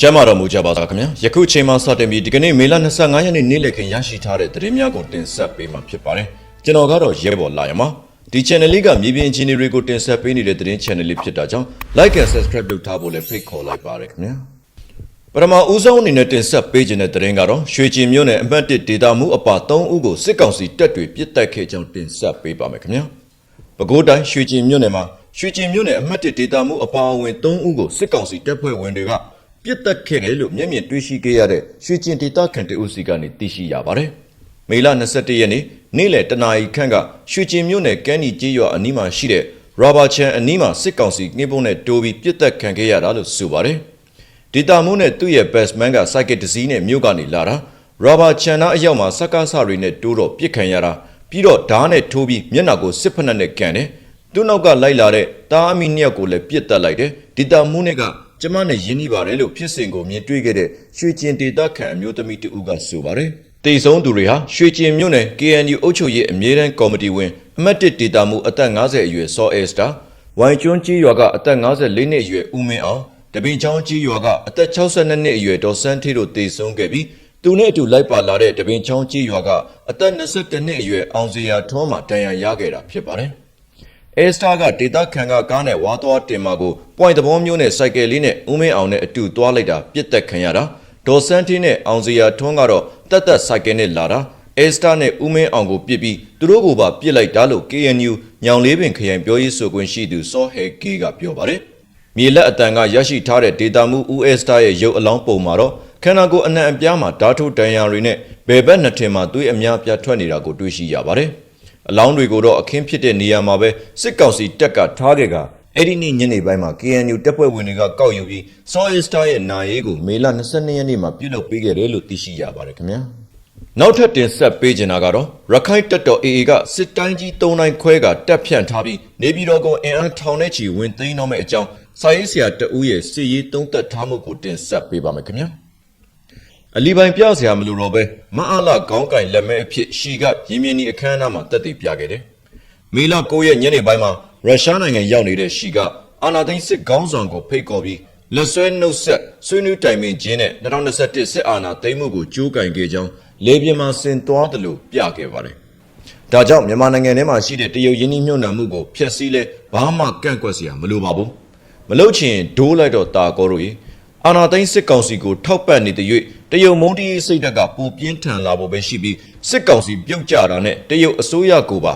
ကျမ်းမာတော်မူကြပါသားခင်ဗျာယခုချိန်မှစတင်ပြီးဒီကနေ့မေလ25ရက်နေ့နေ့လည်ခင်းရရှိထားတဲ့သတင်းများကိုတင်ဆက်ပေးမှာဖြစ်ပါတယ်ကျွန်တော်ကတော့ရဲဘော်လာရမှာဒီ channel လေးကမြေပြင်အခြေအနေတွေကိုတင်ဆက်ပေးနေတဲ့သတင်း channel လေးဖြစ်တာကြောင့် like and subscribe လုပ်ထားဖို့လည်းဖိတ်ခေါ်လိုက်ပါရခင်ဗျာပထမဦးဆုံးအနေနဲ့တင်ဆက်ပေးခြင်းတဲ့သတင်းကတော့ရွှေကျင်မြို့နယ်အမှတ်1ဒေတာမှုအပါ3ဦးကိုစစ်ကောင်စီတပ်တွေပြစ်တက်ခဲ့ကြောင်းတင်ဆက်ပေးပါမယ်ခင်ဗျာပဲခူးတိုင်းရွှေကျင်မြို့နယ်မှာရွှေကျင်မြို့နယ်အမှတ်1ဒေတာမှုအပါအဝင်3ဦးကိုစစ်ကောင်စီတပ်ဖွဲ့ဝင်တွေက ပြစ်တက်ခဲ့တယ်လို့မျက်မြင်တွေ့ရှိခဲ့ရတဲ့ရွှေကျင်ဒေတာခန်တအုပ်စီကနေသိရှိရပါတယ်။မေလ21ရက်နေ့နေ့လယ်တနာရီခန့်ကရွှေကျင်မြို့နယ်ကမ်းနီကျေးရွာအနီးမှာရှိတဲ့ရာဘာချန်အနီးမှာစစ်ကောင်စီငှင်းပုံးနဲ့တိုးပြီးပြစ်တက်ခံခဲ့ရတာလို့ဆိုပါတယ်။ဒေတာမိုးနဲ့သူ့ရဲ့ bestman ကစိုက်ကက်တစ်စီးနဲ့မြို့ကနေလာတာရာဘာချန်နာအရောက်မှာစက္ကားဆတွေနဲ့တိုးတော့ပြစ်ခံရတာပြီးတော့ဓားနဲ့ထိုးပြီးမျက်နှာကိုစစ်ဖက်နဲ့ကန်တယ်သူ့နောက်ကလိုက်လာတဲ့တားအမီနှစ်ယောက်ကိုလည်းပြစ်တက်လိုက်တယ်ဒေတာမိုးနဲ့က ကျမနဲ့ယင်းနှီးပါတယ်လို့ဖြစ်စဉ်ကိုမြင်တွေ့ခဲ့တဲ့ရွှေကျင်ဒေတာခန်အမျိုးသမီးတူကဆိုပါတယ်တေဆုံးသူတွေဟာရွှေကျင်မြို့နယ် KNU အုပ်ချုပ်ရေးအမြဲတမ်းကော်မတီဝင်အမတ်1ဒေတာမိုးအသက်50အရွယ်စောအက်စတာဝိုင်ကျွန်းကြီးရွာကအသက်54နှစ်အရွယ်ဦးမင်းအောင်တပင်ချောင်းကြီးရွာကအသက်62နှစ်အရွယ်ဒေါ်စန်းထေးတို့တေဆုံးခဲ့ပြီးသူနဲ့အတူလိုက်ပါလာတဲ့တပင်ချောင်းကြီးရွာကအသက်22နှစ်အရွယ်အောင်စရာထွန်းမှတန်ရာရခဲ့တာဖြစ်ပါတယ်။ အဲစတာကဒေတာခန်ကကားနဲ့ဝါသွားတင်မာကိုပွိုင်သဘောမျိုးနဲ့စိုက်ကယ်လေးနဲ့ဦးမင်းအောင်နဲ့အတူသွားလိုက်တာပြစ်တက်ခံရတာဒေါ်စန်းထေးနဲ့အောင်စရာထွန်းကတော့တက်တက်စိုက်ကယ်နဲ့လာတာအဲစတာနဲ့ဦးမင်းအောင်ကိုပြစ်ပြီးသူတို့ကိုပါပြစ်လိုက်တာလို့ KNU ညောင်လေးပင်ခရိုင်ပြောရေးဆိုခွင့်ရှိသူစောဟဲကေးကပြောပါတယ်။မြေလက်အတန်ကရရှိထားတဲ့ဒေတာမူ US တာရဲ့ရုပ်အလောင်းပုံမှာတော့ခန္ဓာကိုယ်အနှံ့အပြားမှာဓာတ်ထုတ်တန်ရာတွေနဲ့ဘယ်ဘက်နှစ်ထင်မှာသွေးအများပြားထွက်နေတာကိုတွေ့ရှိရပါတယ်။ အလောင်းတွေကိုတော့အခင်းဖြစ်တဲ့နေရာမှာပဲစစ်ကောင်စီတပ်ကထားခဲ့ကအဲ့ဒီနေ့ညနေပိုင်းမှာ KNU တပ်ဖွဲ့ဝင်တွေကကောက်ယူပြီး Soil Star ရဲ့နာရေးကိုမေလ22ရက်နေ့မှာပြုလုပ်ပေးခဲ့တယ်လို့သိရှိရပါတယ်ခင်ဗျာ။နောက်ထပ်တင်ဆက်ပေးချင်တာကတော့ရခိုင်တပ်တော် AA ကစစ်တိုင်းကြီး၃တိုင်းခွဲကတပ်ဖြန့်ထားပြီးနေပြည်တော်ကိုအင်အားထောင်နဲ့ချီဝင်သိမ်းတော့မယ့်အကြောင်းစာရေးဆရာတဦးရဲ့စစ်ရေးသုံးသက်ထားမှုကိုတင်ဆက်ပေးပါမယ်ခင်ဗျာ အလီပိုင်ပြဆရာမလို့တော့ပဲမအားလာခေါင်းကင်လက်မဲအဖြစ်ရှီကရင်းမြင်းဒီအခမ်းအနားမှာတက်တည်ပြခဲ့တယ်မေလ9ရက်ညနေပိုင်းမှာရုရှားနိုင်ငံရောက်နေတဲ့ရှီကအာနာသိန်းစစ်ခေါင်းဆောင်ကိုဖိတ်ခေါ်ပြီးလက်ဆွဲနှုတ်ဆက်ဆွေးနွေးတိုင်ပင်ခြင်းနဲ့2021စစ်အာဏာသိမ်းမှုကိုကြိုးကင်ခဲ့ကြောင်းလေပြင်းမှာဆင်သွားတယ်လို့ပြခဲ့ပါတယ်။ဒါကြောင့်မြန်မာနိုင်ငံထဲမှာရှိတဲ့တရုတ်ယင်းနှိမ့်ညွန့်နှံမှုကိုဖျက်ဆီးလဲဘာမှကန့်ကွက်စရာမလိုပါဘူး။မလုပ်ချင်ဒိုးလိုက်တော့တာကောတို့ရေ အာနာသိန်းစစ်ကောင်စီကိုထောက်ပံ့နေတဲ့၍တရုတ်မုန်းတီးစိတ်ဓာတ်ကပူပြင်းထန်လာဖို့ပဲရှိပြီးစစ်ကောင်စီပြုတ်ကျတာနဲ့တရုတ်အစိုးရကိုပါ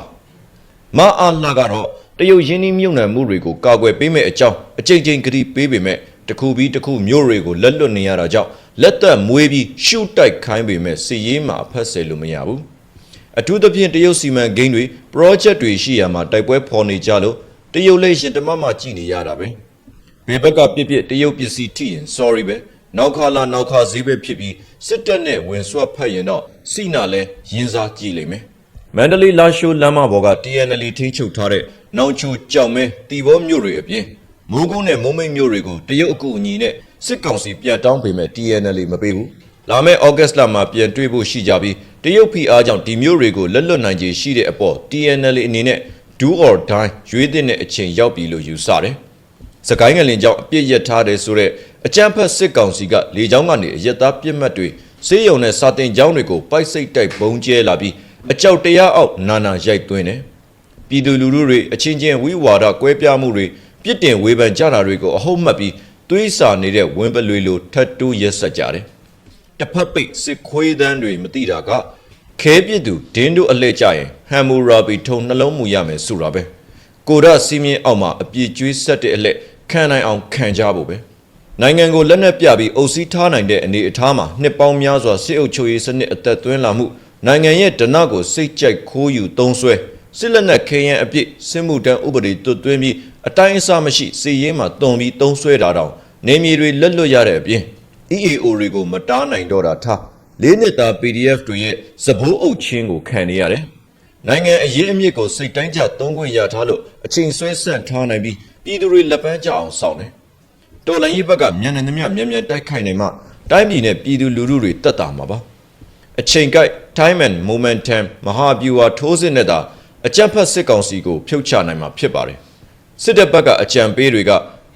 မအားလာကတော့တရုတ်ရင်းနှီးမြုပ်နှံမှုတွေကိုကာကွယ်ပေးမဲ့အကြောင်းအကြိမ်ကြိမ်ကတိပေးပေမဲ့တစ်ခုပြီးတစ်ခုမျိုးတွေကိုလက်လွတ်နေရတာကြောင့်လက်သက်မွေးပြီးရှုတိုက်ခိုင်းပေမဲ့စီရေးမှာဖက်ဆယ်လို့မရဘူးအထူးသဖြင့်တရုတ်စီမံကိန်းတွေ project တွေရှိရမှာတိုက်ပွဲဖော်နေကြလို့တရုတ်လက်ရှင်တမမကြည့်နေရတာပဲ ဘယ်ဘက်ကပြစ်ပြစ်တရုတ်ပစ္စည်းထိရင် sorry ပဲနောက်ခါလာနောက်ခါဈေးပဲဖြစ်ပြီးစစ်တပ်နဲ့ဝင်ဆွတ်ဖက်ရင်တော့စိနာလဲရင်းစားကြည့်လိမ့်မယ်မန္တလေးလာရှိုးလမ်းမပေါ်က TNL ထိန်းချုပ်ထားတဲ့နောင်ချိုကြောင်မဲတီဘောမြို့တွေအပြင်မိုးကုန်းနဲ့မုံမိတ်မြို့တွေကိုတရုတ်အကူအညီနဲ့စစ်ကောင်စီပြန်တောင်းပေမဲ့ TNL မပေးဘူးလာမယ့်ဩဂတ်စ်လမှာပြန်တွေ့ဖို့ရှိကြပြီးတရုတ်ဖိအားကြောင့်ဒီမြို့တွေကိုလက်လွတ်နိုင်ခြေရှိတဲ့အပေါ် TNL အနေနဲ့ do or die ရွေးတဲ့အချိန်ရောက်ပြီလို့ယူဆတယ် စကိုင်းငလင်ကြောင့်အပြစ်ရက်ထားတယ်ဆိုတဲ့အကြမ်းဖက်စစ်ကောင်စီကလေကြောင်းကနေအရက်သားပြစ်မှတ်တွေစေးရုံနဲ့စာတင်ကျောင်းတွေကိုပိုက်စိတ်တိုက်ပုံကျဲလာပြီးအကြောက်တရားအောက်နာနာရိုက်သွင်းတယ်။ပြည်သူလူထုတွေအချင်းချင်းဝိဝါဒကွဲပြားမှုတွေပြစ်တင်ဝေဖန်ကြတာတွေကိုအဟုတ်မှတ်ပြီးသွေးစာနေတဲ့ဝင်းပလွေလိုထတ်တိုးရက်ဆက်ကြတယ်။တစ်ဖက်ပိတ်စစ်ခွေးတန်းတွေမသိတာကခဲပြစ်သူဒင်းတို့အလှည့်ကြရင်ဟမ်မူရာဘီထုံနှလုံးမူရမယ်ဆိုတာပဲ။ ကိုရစီမင်းအောက်မှာအပြည့်ကျွေးဆက်တဲ့အလှည့်ခံနိုင်အောင်ခံကြဖို့ပဲ။နိုင်ငံကိုလက်နက်ပြပြီးအုပ်စီးထားနိုင်တဲ့အနေအထားမှာနှစ်ပေါင်းများစွာစစ်အုပ်ချုပ်ရေးစနစ်အသက်သွင်းလာမှုနိုင်ငံရဲ့ဒဏကိုစိတ်ကြိုက်ခိုးယူသုံးဆွဲစစ်လက်နက်ခဲယမ်းအပြစ်စစ်မှုတန်းဥပဒေတွတ်သွင်းပြီးအတိုင်းအဆမရှိစီရေးမှာတုံပြီးသုံးဆွဲတာတောင်နေမြေတွေလက်လွတ်ရတဲ့အပြင် EAO တွေကိုမတားနိုင်တော့တာထားလေးနှစ်သား PDF တွေရဲ့စဘိုးအုပ်ချင်းကိုခံနေရတယ် နိုင်ငံအရေးအမြစ်ကိုစိတ်တိုင်းကြသုံးခွင့်ရထားလို့အချိန်ဆွဲဆန့်ထားနိုင်ပြီးပြည်သူတွေလက်ပန်းကြအောင်ဆောင်တယ်တော်လိုင်းရေးဘက်ကမြန်နေသမျှမြန်မြန်တိုက်ခိုက်နိုင်မှတိုင်းပြည်နဲ့ပြည်သူလူထုတွေတက်တာမှာပါအချိန်ကိုက် time and momentum မဟာဗျူဟာထိုးစစ်နဲ့သာအကြက်ဖက်စစ်ကောင်စီကိုဖြုတ်ချနိုင်မှာဖြစ်ပါတယ်စစ်တပ်ဘက်ကအကြံပေးတွေက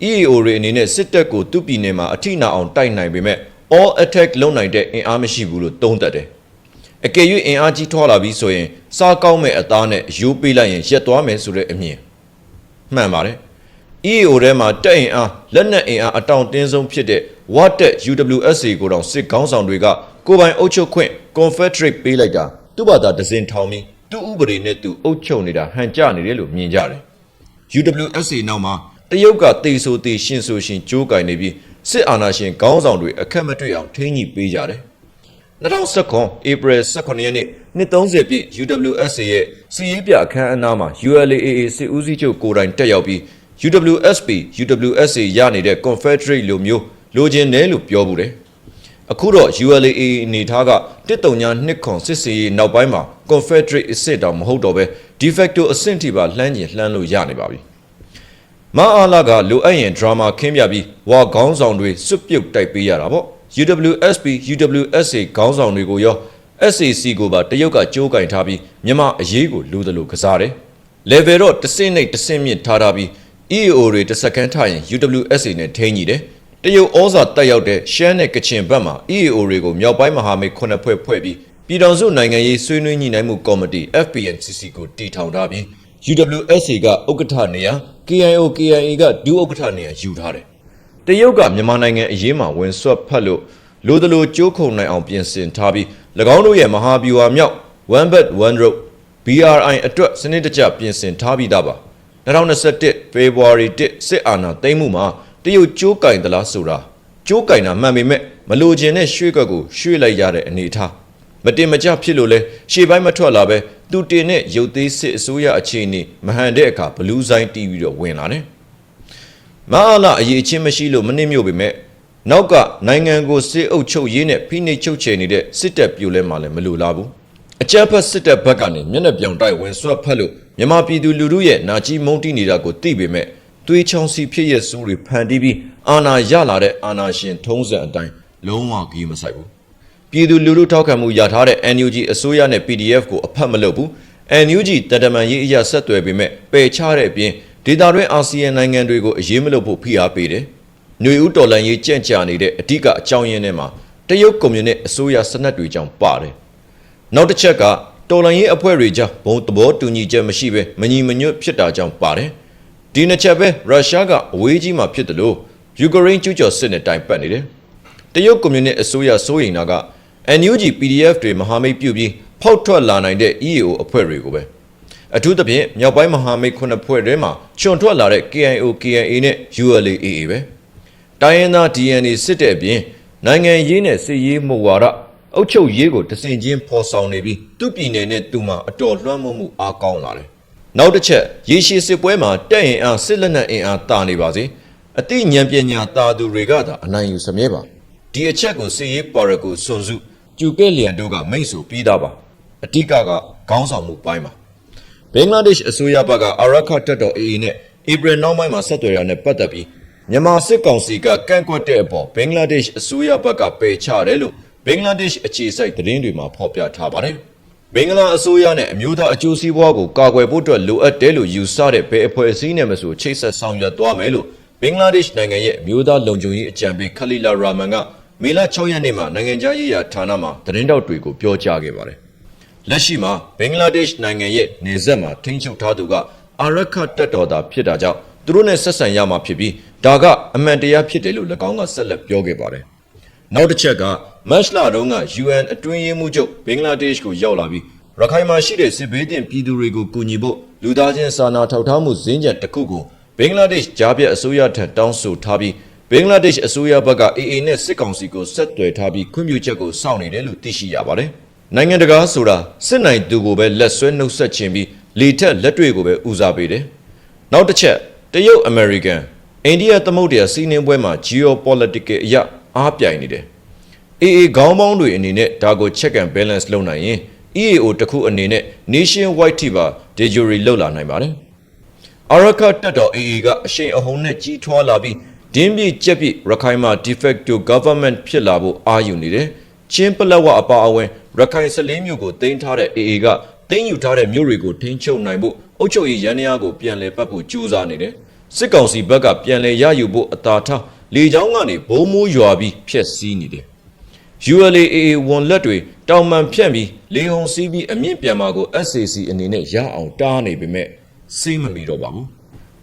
EAO တွေအနေနဲ့စစ်တပ်ကိုသူ့ပြည်နယ်မှာအထိနာအောင်တိုက်နိုင်ပေမဲ့ all attack လုပ်နိုင်တဲ့အင်အားမရှိဘူးလို့သုံးသပ်တယ်။အကယ်၍အင်အားကြီးထွားလာပြီးဆိုရင် စားကောင်းမဲ့အသားနဲ့ရိုးပေးလိုက်ရင်ရက်သွားမယ်ဆိုတဲ့အမြင်မှန်ပါတယ်။ EAO ထဲမှာတက်အင်အားလက်နက်အင်အားအတောင်တင်းဆုံးဖြစ်တဲ့ Watt တက် UWSA ကိုတောင်စစ်ကောင်းဆောင်တွေကကိုယ်ပိုင်အုပ်ချုပ်ခွင့် Confederate ပေးလိုက်တာသူ့ဘာသာဒဇင်ထောင်ပြီးသူ့ဥပဒေနဲ့သူအုပ်ချုပ်နေတာဟန်ကြနေတယ်လို့မြင်ကြတယ်။ UWSA နောက်မှာတရုတ်ကတေဆိုတေရှင်ဆိုရှင်ကြိုးကင်နေပြီးစစ်အာဏာရှင်ခေါင်းဆောင်တွေအခက်မတွေ့အောင်ထိန်းညှိပေးကြတယ်။ 2019 April 18ရက်နေ့နှစ်30ပြည့် UWSA ရဲ့စီရေးပြအခမ်းအနားမှာ ULAA စစ်ဦးစီးချုပ်ကိုယ်တိုင်တက်ရောက်ပြီး UWSP UWSA ရနေတဲ့ Confederate လိုမျိုးလိုချင်တယ်လို့ပြောဘူးတယ်။အခုတော့ ULAA အနေထားက139နှစ်ခွန်စစ်စီရေးနောက်ပိုင်းမှာ Confederate အစ်စ်တောင်မဟုတ်တော့ပဲ de facto အဆင့်ထိပါလှမ်းကျင်လှမ်းလို့ရနေပါပြီ။မအားလာကလိုအပ်ရင် drama ခင်းပြပြီးဝါခေါင်းဆောင်တွေစွတ်ပြုတ်တိုက်ပေးရတာပေါ့ UWSP UWSA ခေါင်းဆောင်တွေကိုရော SAC ကိုပါတရုတ်ကကြိုးကင်ထားပြီးမြန်မာအရေးကိုလူသလိုကစားတယ် level တော့တစ်စင်းနဲ့တစ်စင်းမြင့်ထားထားပြီး EAO တွေတစ်စက္ကန့်ထားရင် UWSA နဲ့ထိန်းကြီးတယ်တရုတ်ဩဇာတက်ရောက်တဲ့ရှမ်းနဲ့ကချင်ဘက်မှာ EAO တွေကိုမြောက်ပိုင်းမဟာမိတ်ခုနှစ်ဖွဲ့ဖွဲ့ပြီးပြည်တော်စုနိုင်ငံရေးဆွေးနွေးညှိနှိုင်းမှုကော်မတီ FPNCC ကိုတည်ထောင်ထားပြီး UWSA ကဥက္ကဋ္ဌနေရာ KIO KIA ကဒုဥက္ကဋ္ဌနေရာယူထားတယ် တရုတ်ကမြန်မာနိုင်ငံအရေးမှာဝင်ဆွတ်ဖက်လို့လိုသလိုကြိုးခုံနိုင်အောင်ပြင်ဆင်ထားပြီး၎င်းတို့ရဲ့မဟာဗျူဟာမြောက် One Belt One Road BRI အတွက်စနစ်တကျပြင်ဆင်ထားပြီးသားပါ2021 February 1စစ်အာဏာသိမ်းမှုမှာတရုတ်ကြိုးကင်သလားဆိုတာကြိုးကင်တာမှန်ပေမဲ့မလိုချင်တဲ့ရွှေ့ကွက်ကိုရွှေ့လိုက်ရတဲ့အနေအထားမတင်မကျဖြစ်လို့လဲရှေ့ပိုင်းမထွက်လာပဲသူတင်တဲ့ရုပ်သေးစစ်အစိုးရအခြေအနေမဟန်တဲ့အခါဘလူးဆိုင်တီးပြီးတော့ဝင်လာတယ် မအားလာအရေးချင်းမရှိလို့မနှိမ့်မြို့ပေမဲ့နောက်ကနိုင်ငံကိုစစ်အုပ်ချုပ်ရေးနဲ့ဖိနှိပ်ချုပ်ချယ်နေတဲ့စစ်တပ်ပြိုလဲမှလည်းမလိုလားဘူးအကြမ်းဖက်စစ်တပ်ဘက်ကနေမျက်နှာပြောင်တိုက်ဝင်ဆွတ်ဖက်လို့မြန်မာပြည်သူလူထုရဲ့နာကြီးမုန်းတီးနေတာကိုသိပေမဲ့သွေးချောင်းစီဖြစ်ရဲ့စိုးတွေဖန်တီးပြီးအာဏာရလာတဲ့အာဏာရှင်ထုံးစံအတိုင်းလုံးဝကြီးမဆိုင်ဘူးပြည်သူလူထုထောက်ခံမှုရထားတဲ့ NUG အစိုးရနဲ့ PDF ကိုအဖက်မလုပ်ဘူး NUG တတမန်ရေးအရာဆက်သွယ်ပေမဲ့ပယ်ချတဲ့အပြင် ဒေတာတွင်းအာဆီယံနိုင်ငံတွေကိုအရေးမလုပ်ဖို့ဖိအားပေးတယ်။ຫນွေဦးတော်လန်ရေးကြန့်ကြာနေတဲ့အဓိကအကြောင်းရင်းထဲမှာတရုတ်ကွန်မြူနစ်အစိုးရစနက်တွေကြောင့်ပါတယ်။နောက်တစ်ချက်ကတော်လန်ရေးအဖွဲ့တွေကြားဘုံသဘောတူညီချက်မရှိဘဲမညီမညွတ်ဖြစ်တာကြောင့်ပါတယ်။ဒီနှစ်ချက်ပဲရုရှားကအဝေးကြီးမှာဖြစ်တယ်လို့ယူကရိန်းကျူးကျော်စစ်နဲ့တိုင်ပတ်နေတယ်။တရုတ်ကွန်မြူနစ်အစိုးရစိုးရိမ်တာက NUG PDF တွေမဟာမိတ်ပြုပြီးဖောက်ထွက်လာနိုင်တဲ့ EAO အဖွဲ့တွေကိုပဲ အထူးသဖြင့်မြောက်ပိုင်းမဟာမိတ်ခုနှစ်ဖွဲ့ထဲမှာချွန်ထွက်လာတဲ့ KIO KIA နဲ့ ULAA ပဲတိုင်းရင်းသား DNA စစ်တဲ့အပြင်နိုင်ငံရေးနဲ့စစ်ရေးမှုဝါဒအုပ်ချုပ်ရေးကိုတစင်ချင်းဖော်ဆောင်နေပြီးသူ့ပြည်နယ်နဲ့သူ့မှာအတော်လွှမ်းမိုးမှုအားကောင်းလာတယ်နောက်တစ်ချက်ရေရှည်စစ်ပွဲမှာတက်ရင်အားစစ်လက်နက်အင်အားတာနေပါစေအသိဉာဏ်ပညာတာသူတွေကသာအနိုင်ယူစမြဲပါဒီအချက်ကိုစစ်ရေးပါရကိုစွန်စုကျူကဲလျန်တို့ကမိတ်ဆိုပြီးသားပါအတိကကခေါင်းဆောင်မှုပိုင်းပါ ဘင်္ဂလားဒေ့ရှ်အစိုးရဘက်ကအာရခတ်တပ်တော် AA နဲ့ဧပြီနောက်ပိုင်းမှာဆက်သွယ်ရတဲ့ပတ်သက်ပြီးမြန်မာစစ်ကောင်စီကကန့်ကွက်တဲ့အပေါ်ဘင်္ဂလားဒေ့ရှ်အစိုးရဘက်ကပယ်ချတယ်လို့ဘင်္ဂလားဒေ့ရှ်အခြေစိုက်သတင်းတွေမှာဖော်ပြထားပါတယ်ဘင်္ဂလားအစိုးရနဲ့အမျိုးသားအကျိုးစီးပွားကိုကာကွယ်ဖို့အတွက်လိုအပ်တယ်လို့ယူဆတဲ့ဘယ်အဖွဲ့အစည်းနဲ့မဆိုချိတ်ဆက်ဆောင်ရွက်သွားမယ်လို့ဘင်္ဂလားဒေ့ရှ်နိုင်ငံရဲ့အမျိုးသားလုံခြုံရေးအကြံပေးခလီလာရာမန်ကမေလ6ရက်နေ့မှာနိုင်ငံခြားရေးရာဌာနမှာသတင်းတောက်တွေကိုပြောကြားခဲ့ပါတယ်။ လက်ရှိမှာဘင်္ဂလားဒေ့ရှ်နိုင်ငံရဲ့နေဆက်မှာထိန်းချုပ်ထားသူကအာရခတ်တပ်တော်သားဖြစ်တာကြောင့်သူတို့နဲ့ဆက်ဆံရမှာဖြစ်ပြီးဒါကအမှန်တရားဖြစ်တယ်လို့၎င်းကဆက်လက်ပြောခဲ့ပါတယ်။နောက်တစ်ချက်ကမတ်လတုန်းက UN အတွင်းရေးမှူးချုပ်ဘင်္ဂလားဒေ့ရှ်ကိုရောက်လာပြီးရခိုင်မှာရှိတဲ့စစ်ဘေးတင်ပြည်သူတွေကိုကူညီဖို့လူသားချင်းစာနာထောက်ထားမှုဇင်းကြံတစ်ခုကိုဘင်္ဂလားဒေ့ရှ်ဂျားပြတ်အစိုးရထံတောင်းဆိုထားပြီးဘင်္ဂလားဒေ့ရှ်အစိုးရဘက်က AA နဲ့စစ်ကောင်စီကိုဆက်သွယ်ထားပြီးခွင့်ပြုချက်ကိုစောင့်နေတယ်လို့သိရှိရပါတယ်။ နိုင်ငံတကာဆိုတာစစ်နိုင်သူကိုပဲလက်ဆွဲနှုတ်ဆက်ခြင်းပြီးလေထက်လက်တွေကိုပဲဦးစားပေးတယ်။နောက်တစ်ချက်တရုတ်အမေရိကန်အိန္ဒိယသမုဒ္ဒရာစီးနှင်းပွဲမှာ geopolitical အရာအားပြိုင်နေတယ်။ AA ခေါင်းပေါင်းတွေအနေနဲ့ဒါကို check and balance လုပ်နိုင်ရင် EAO တခုအနေနဲ့ nation wide ထိပါ de jure လောက်လာနိုင်ပါတယ်။ Araka တက်တော် AA ကအရှိန်အဟုန်နဲ့ကြီးထွားလာပြီးဒင်းပြကြက်ပြရခိုင်မှာ de facto government ဖြစ်လာဖို့အာရုံနေတယ်။ ချင်းပလက်ဝအပါအဝင်ရခိုင်စလင်းမျိုးကိုတင်ထားတဲ့ AA ကတင်ယူထားတဲ့မြို့တွေကိုထိန်းချုပ်နိုင်ဖို့အုပ်ချုပ်ရေးရန်ရာကိုပြန်လည်ပတ်ဖို့ကြိုးစားနေတယ်။စစ်ကောင်စီဘက်ကပြန်လည်ရယူဖို့အသာထားလေကြောင်းကနေဘုံမိုးရွာပြီးဖျက်ဆီးနေတယ် ULAA ဝန်လက်တွေတောင်မှန်ဖြန့်ပြီးလေဟုံစီးပြီးအမြင့်ပြန်မှာကို SAC အနေနဲ့ရအောင်တားနေပေမဲ့စိတ်မမီတော့ပါဘူး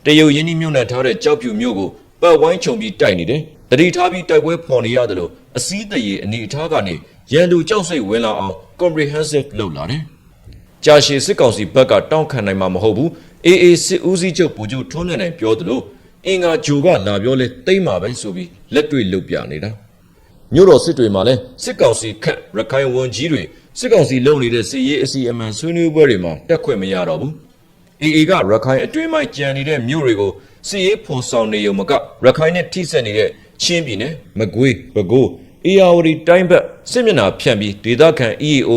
တရုတ်ရင်းနှီးမြှုပ်နှံထားတဲ့ကြောက်ဖြူမျိုးကိုပတ်ဝိုင်းခြုံပြီးတိုက်နေတယ်တတိထားပြီးတိုက်ပွဲဖော်နေရတယ်လို့ အစည်းတရေအနေအထားကနေရန်သူကြောက်စိတ်ဝင်လာအောင် comprehensive လုပ်လာတယ်ကြာရှည်စစ်ကောင်စီဘက်ကတောင်းခံနိုင်မှာမဟုတ်ဘူး AA စစ်ဦးစီးချုပ်ဗိုလ်ချုပ်ထွန်းလင်းနိုင်ပြောသလိုအင်္ဂါဂျိုကလာပြောလဲတိမ့်မှာပဲဆိုပြီးလက်တွေ့လုပ်ပြနေတာမြို့တော်စစ်တွေမှာလည်းစစ်ကောင်စီခန့်ရခိုင်ဝန်ကြီးတွေစစ်ကောင်စီလုပ်နေတဲ့စစ်ရေးအစီအမံဆွေးနွေးပွဲတွေမှာတက်ခွင့်မရတော့ဘူး။ AA ကရခိုင်အတွင်းပိုင်းကြံနေတဲ့မြို့တွေကိုစစ်ရေးဖော်ဆောင်နေုံမကရခိုင်နဲ့ထိစပ်နေတဲ့ ချင်းပြည်နယ်မကွေးပဲခူးအေယာဝတီတိုင်းဘက်စစ်မျက်နှာဖြန့်ပြီးဒေသခံ EAO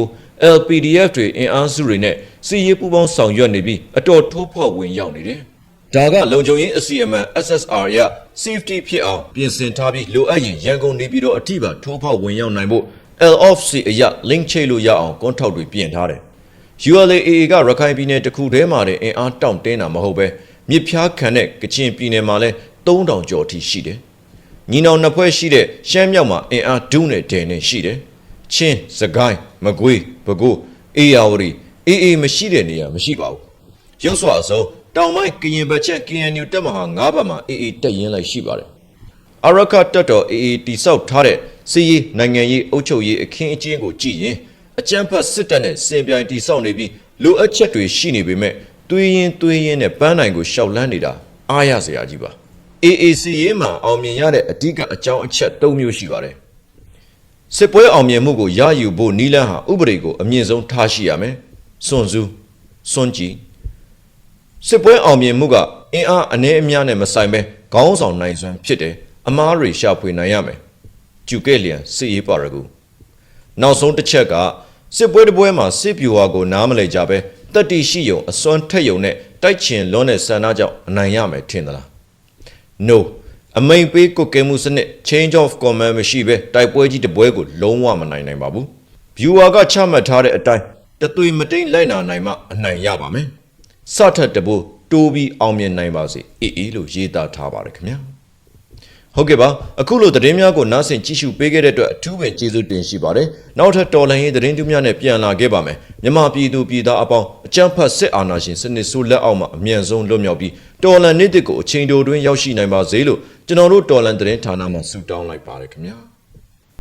LPDF တွေအင်အားစုတွေနဲ့စစ်ရေးပူးပေါင်းဆောင်ရွက်နေပြီးအတော်ထိုးဖောက်ဝင်ရောက်နေတယ်။ဒါကလုံခြုံရေးအစီအမံ SSR ရ safety ဖြစ်အောင်ပြင်ဆင်ထားပြီးလိုအပ်ရင်ရန်ကုန်နေပြီးတော့အထိပါထိုးဖောက်ဝင်ရောက်နိုင်ဖို့ LOFC အရ link ချိတ်လို့ရအောင်ကွန်ထောက်တွေပြင်ထားတယ်။ ULAA ကရခိုင်ပြည်နယ်တစ်ခုတည်းမှာတည်းအင်အားတောင့်တင်းတာမဟုတ်ပဲမြစ်ဖျားခံတဲ့ကချင်ပြည်နယ်မှာလည်း3000ကျော်အထိရှိတယ်။ ညီနောင်နှစ်ဖွဲ့ရှိတဲ့ရှမ်းမြောက်မှာအင်အားဒုနဲ့ဒဲနဲ့ရှိတယ်။ချင်းစကိုင်းမကွေးပဲခူးအေယာဝတီအေအေမရှိတဲ့နေရာမရှိပါဘူး။ရုပ်စွာအစုံတောင်ပိုင်းကရင်ဘက်ချက် KNU တက်မဟာ၅ဘက်မှာအေအေတက်ရင်လိုက်ရှိပါတယ်။အရခတက်တော်အေအေတိဆောက်ထားတဲ့စီးရေးနိုင်ငံရေးအုပ်ချုပ်ရေးအခင်းအကျင်းကိုကြည့်ရင်အကြမ်းဖက်စစ်တပ်နဲ့စင်ပြိုင်တိဆောက်နေပြီးလိုအပ်ချက်တွေရှိနေပေမဲ့သွေးရင်သွေးရင်နဲ့ပန်းနိုင်ကိုရှောက်လန်းနေတာအားရစရာကြီးပါ။ AAC ရေးမှာအောင်မြင်ရတဲ့အဓိကအကြောင်းအချက်၃မျိုးရှိပါတယ်။စစ်ပွဲအောင်မြင်မှုကိုရယူဖို့နီလန်းဟာဥပဒေကိုအမြင့်ဆုံးထားရှိရမယ်။စွန့်စုစွန့်ကြည်စစ်ပွဲအောင်မြင်မှုကအင်အားအနည်းအများနဲ့မဆိုင်ပဲခေါင်းဆောင်နိုင်စွမ်းဖြစ်တယ်။အမားတွေရှာဖွေနိုင်ရမယ်။ကျူကဲ့လျံစစ်ရေးပါရကူနောက်ဆုံးတစ်ချက်ကစစ်ပွဲတစ်ပွဲမှာစစ်ပြူဟာကိုနားမလဲကြပဲတတ္တိရှိယုံအစွမ်းထက်ယုံနဲ့တိုက်ချင်လွန်းတဲ့ဆန္ဒကြောင့်အနိုင်ရမယ်ထင်သလား No အမိန်ပေးကုတ်ကဲမှုစနစ် change of command မရှိပဲတိုက်ပွဲကြီးတစ်ပွဲကိုလုံးဝမနိုင်နိုင်ပါဘူး viewer ကချမှတ်ထားတဲ့အတိုင်းတသွေမတိန်လိုက်နာနိုင်မှအနိုင်ရပါမယ်စထက်တပိုးတိုးပြီးအောင်မြင်နိုင်ပါစေအေးအေးလို့ရေးသားထားပါတယ်ခင်ဗျာဟုတ်ကဲ့ပါအခုလိုသတင်းများကိုနားဆင်ကြည့်ရှုပေးခဲ့တဲ့အတွက်အထူးပင်ကျေးဇူးတင်ရှိပါတယ်နောက်ထပ်တော်လှန်ရေးသတင်းတူးများနဲ့ပြန်လာခဲ့ပါမယ်မြန်မာပြည်သူပြည်သားအပေါင်းအကြမ်းဖက်စစ်အာဏာရှင်စနစ်ဆိုးလက်အောက်မှာအမြန်ဆုံးလွတ်မြောက်ပြီး တော်လှန်နေ့တစ်ကိုအချိန်တိုတွင်ရောက်ရှိနိုင်ပါစေလို့ကျွန်တော်တို့တော်လှန်သတင်းဌာနမှဆုတောင်းလိုက်ပါတယ်ခင်ဗျာ